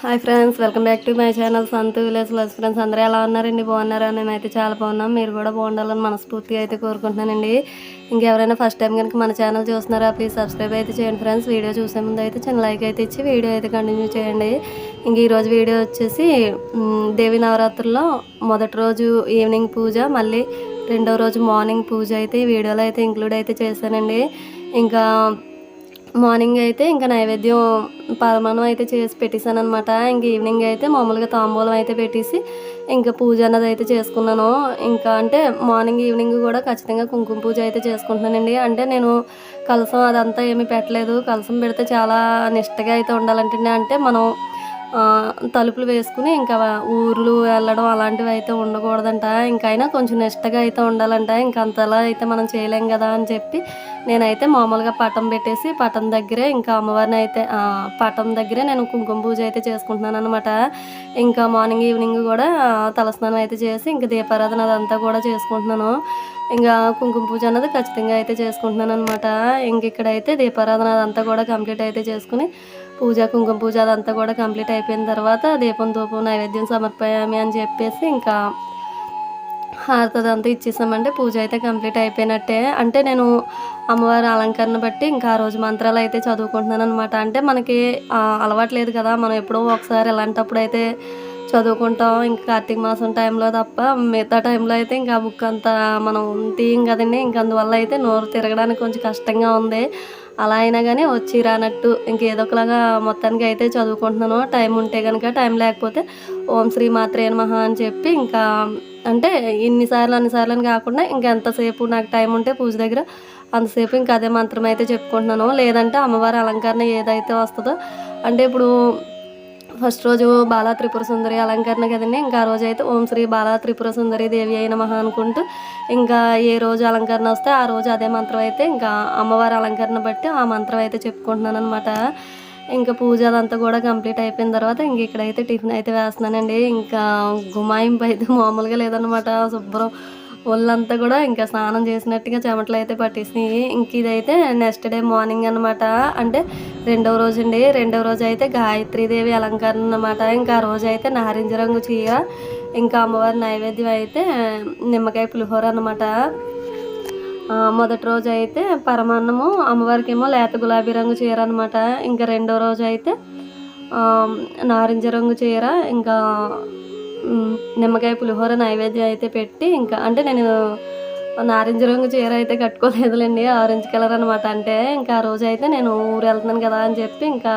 Hi friends welcome back to my channel Santu village plus friends. అందరూ ఎలా ఉన్నారండి? బాగున్నారా? మేమైతే చాలా బాగున్నాం. మీరు కూడా బాగుండాలని మనస్ఫూర్తిగా అయితే కోరుకుంటున్నానండి. ఇంకెవరైనా ఫస్ట్ టైం కనుక మన ఛానల్ చూస్తున్నారా ప్లీజ్ సబ్స్క్రైబ్ అయితే చేయండి ఫ్రెండ్స్. వీడియో చూసే ముందు అయితే చిన్న లైక్ అయితే ఇచ్చి వీడియో అయితే కంటిన్యూ చేయండి. ఇంక ఈరోజు వీడియో వచ్చేసి దేవి నవరాత్రుల్లో మొదటి రోజు ఈవినింగ్ పూజ మళ్ళీ రెండో రోజు మార్నింగ్ పూజ అయితే ఈ వీడియోలో అయితే ఇంక్లూడ్ అయితే చేశానండి. ఇంకా మార్నింగ్ అయితే ఇంకా నైవేద్యం పరమాణం అయితే చేసి పెట్టేశాను అనమాట ఇంక ఈవినింగ్ అయితే మామూలుగా తాంబూలం అయితే పెట్టేసి ఇంకా పూజ అన్నది అయితే చేసుకున్నాను. ఇంకా అంటే మార్నింగ్ ఈవినింగ్ కూడా ఖచ్చితంగా కుంకుమ పూజ అయితే చేసుకుంటున్నానండి. అంటే నేను కలసం అదంతా ఏమీ పెట్టలేదు. కలసం పెడితే చాలా నిష్టగా అయితే ఉండాలంటే అంటే మనం తలుపులు వేసుకుని ఇంకా ఊర్లు వెళ్ళడం అలాంటివి అయితే ఉండకూడదంట. ఇంకైనా కొంచెం నిష్టగా అయితే ఉండాలంట. ఇంకా అంతలా అయితే మనం చేయలేం కదా అని చెప్పి నేనైతే మామూలుగా పటం పెట్టేసి పటం దగ్గరే ఇంకా అమ్మవారిని అయితే పటం దగ్గరే నేను కుంకుమ పూజ అయితే చేసుకుంటున్నాను అనమాట ఇంకా మార్నింగ్ ఈవినింగ్ కూడా తలస్నానం అయితే చేసి ఇంకా దీపారాధన అదంతా కూడా చేసుకుంటున్నాను. ఇంకా కుంకుమ పూజ అన్నది ఖచ్చితంగా అయితే చేసుకుంటున్నాను అనమాట ఇంక ఇక్కడైతే దీపారాధన అదంతా కూడా కంప్లీట్ అయితే చేసుకుని పూజ కుంకుమ పూజ అదంతా కూడా కంప్లీట్ అయిపోయిన తర్వాత దీపం ధూపం నైవేద్యం సమర్పయామి అని చెప్పేసి ఇంకా హారతి ఇచ్చేసామంటే పూజ అయితే కంప్లీట్ అయిపోయినట్టే. అంటే నేను అమ్మవారి అలంకరణ బట్టి ఇంకా ఆ రోజు మంత్రాలు అయితే చదువుకుంటున్నాను అనమాట అంటే మనకి అలవాటు అలవాట్లేదు కదా మనం ఎప్పుడో ఒకసారి ఇలాంటప్పుడు అయితే చదువుకుంటాం. ఇంకా కార్తీక మాసం టైంలో తప్ప మిగతా టైంలో అయితే ఇంకా బుక్ అంతా మనం తీయం కదండి. ఇంక అందువల్ల అయితే నోరు తిరగడానికి కొంచెం కష్టంగా ఉంది. అలా అయినా కానీ వచ్చి రానట్టు ఇంకేదో ఒకలాగా మొత్తానికి అయితే చదువుకుంటున్నాను. టైం ఉంటే కనుక టైం లేకపోతే ఓం శ్రీ మాత్రే మహా అని చెప్పి ఇంకా అంటే ఇన్నిసార్లు అన్నిసార్లు అని కాకుండా ఇంకా ఎంతసేపు నాకు టైం ఉంటే పూజ దగ్గర అంతసేపు ఇంకా అదే మంత్రం అయితే చెప్పుకుంటున్నాను. లేదంటే అమ్మవారి అలంకరణ ఏదైతే వస్తుందో అంటే ఇప్పుడు ఫస్ట్ రోజు బాలా త్రిపుర సుందరి అలంకరణ కదండి ఇంకా ఆ రోజు అయితే ఓం శ్రీ బాలా త్రిపుర సుందరి దేవి అయిన మహా అనుకుంటూ ఇంకా ఏ రోజు అలంకరణ వస్తే ఆ రోజు అదే మంత్రం అయితే ఇంకా అమ్మవారి అలంకరణ బట్టి ఆ మంత్రం అయితే చెప్పుకుంటున్నాను అనమాట ఇంకా పూజ అదంతా కూడా కంప్లీట్ అయిపోయిన తర్వాత ఇంక ఇక్కడైతే టిఫిన్ అయితే వేస్తున్నానండి. ఇంకా గుమాయింపు అయితే మామూలుగా లేదనమాట శుభ్రం ఒళ్ళంతా కూడా ఇంకా స్నానం చేసినట్టుగా చెమటలు అయితే పట్టేసినాయి. ఇంక ఇదైతే నెక్స్ట్ డే మార్నింగ్ అనమాట అంటే రెండవ రోజు అండి. రెండవ రోజు అయితే గాయత్రీదేవి అలంకరణ అనమాట ఇంకా ఆ రోజు అయితే నారింజ రంగు చీర ఇంకా అమ్మవారి నైవేద్యం అయితే నిమ్మకాయ పులిహోర అనమాట మొదటి రోజు అయితే పరమాన్నము అమ్మవారికి ఏమో లేత గులాబీ రంగు చీర అనమాట ఇంకా రెండో రోజు అయితే నారింజ రంగు చీర ఇంకా నిమ్మకాయ పులిహోర నైవేద్యం అయితే పెట్టి ఇంకా అంటే నేను నారింజ రంగు చీర అయితే కట్టుకోలేదులేండి ఆరెంజ్ కలర్ అనమాట అంటే ఇంకా ఆ రోజు అయితే నేను ఊరు వెళ్తున్నాను కదా అని చెప్పి ఇంకా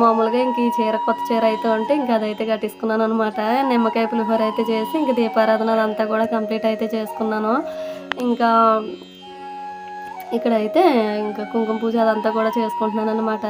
మామూలుగా ఇంక ఈ చీర కొత్త చీర అయితే ఉంటే ఇంకా అదైతే కట్టించుకున్నాను అనమాట నిమ్మకాయ పులిహోర అయితే చేసి ఇంక దీపారాధన అదంతా కూడా కంప్లీట్ అయితే చేసుకున్నాను. ఇంకా ఇక్కడైతే ఇంకా కుంకుమ పూజ అదంతా కూడా చేసుకుంటున్నాను అనమాట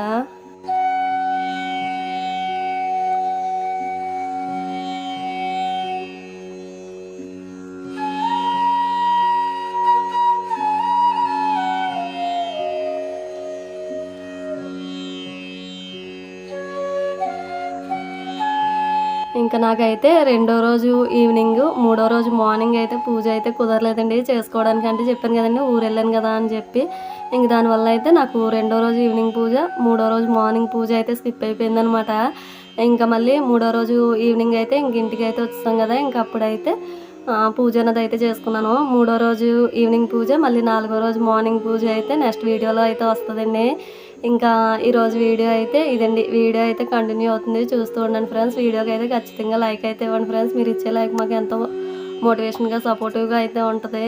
ఇంకా నాకైతే రెండో రోజు ఈవినింగ్ మూడో రోజు మార్నింగ్ అయితే పూజ అయితే కుదరలేదండి. చేసుకోవడానికి అంటే చెప్పాను కదండి ఊరు వెళ్ళాను కదా అని చెప్పి. ఇంక దానివల్ల అయితే నాకు రెండో రోజు ఈవినింగ్ పూజ మూడో రోజు మార్నింగ్ పూజ అయితే స్కిప్ అయిపోయింది అనమాట ఇంకా మళ్ళీ మూడో రోజు ఈవినింగ్ అయితే ఇంక ఇంటికి అయితే వచ్చాం కదా ఇంకా అప్పుడైతే పూజ అన్నది అయితే చేసుకున్నాను. మూడో రోజు ఈవినింగ్ పూజ మళ్ళీ నాలుగో రోజు మార్నింగ్ పూజ అయితే నెక్స్ట్ వీడియోలో అయితే వస్తుందండి. ఇంకా ఈరోజు వీడియో అయితే ఇదండి. వీడియో అయితే కంటిన్యూ అవుతుంది. చూస్తూ ఉండండి ఫ్రెండ్స్ వీడియోకి అయితే ఖచ్చితంగా లైక్ అయితే ఇవ్వండి ఫ్రెండ్స్ మీరు ఇచ్చే లైక్ మాకు ఎంతో మోటివేషన్గా సపోర్టివ్గా అయితే ఉంటుంది.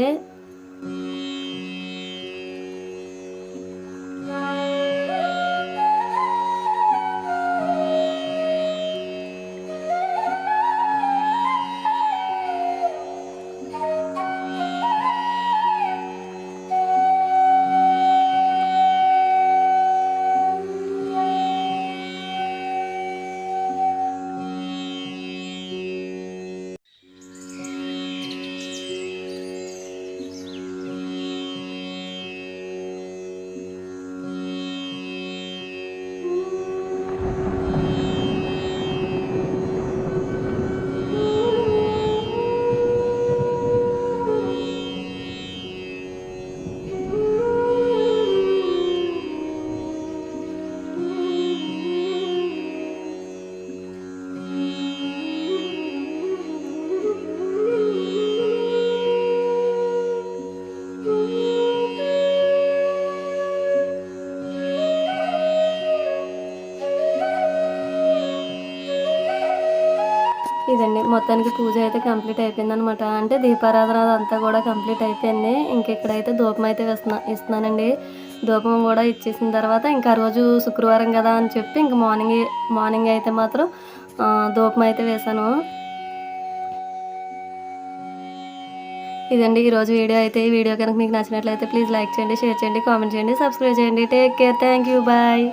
ఇదండి. మొత్తానికి పూజ అయితే కంప్లీట్ అయిపోయింది అనమాట అంటే దీపారాధన అంతా కూడా కంప్లీట్ అయిపోయింది. ఇంకెక్కడైతే ధూపం అయితే వేస్తున్నా ఇస్తున్నానండి. ధూపం కూడా ఇచ్చేసిన తర్వాత ఇంకా ఆ రోజు శుక్రవారం కదా అని చెప్పి ఇంక మార్నింగ్ మార్నింగ్ అయితే మాత్రం ధూపం అయితే వేశాను. ఇదండి ఈరోజు వీడియో అయితే. ఈ వీడియో కనుక మీకు నచ్చినట్లయితే ప్లీజ్ లైక్ చేయండి షేర్ చేయండి కామెంట్ చేయండి సబ్స్క్రైబ్ చేయండి. Take care. Thank you. Bye.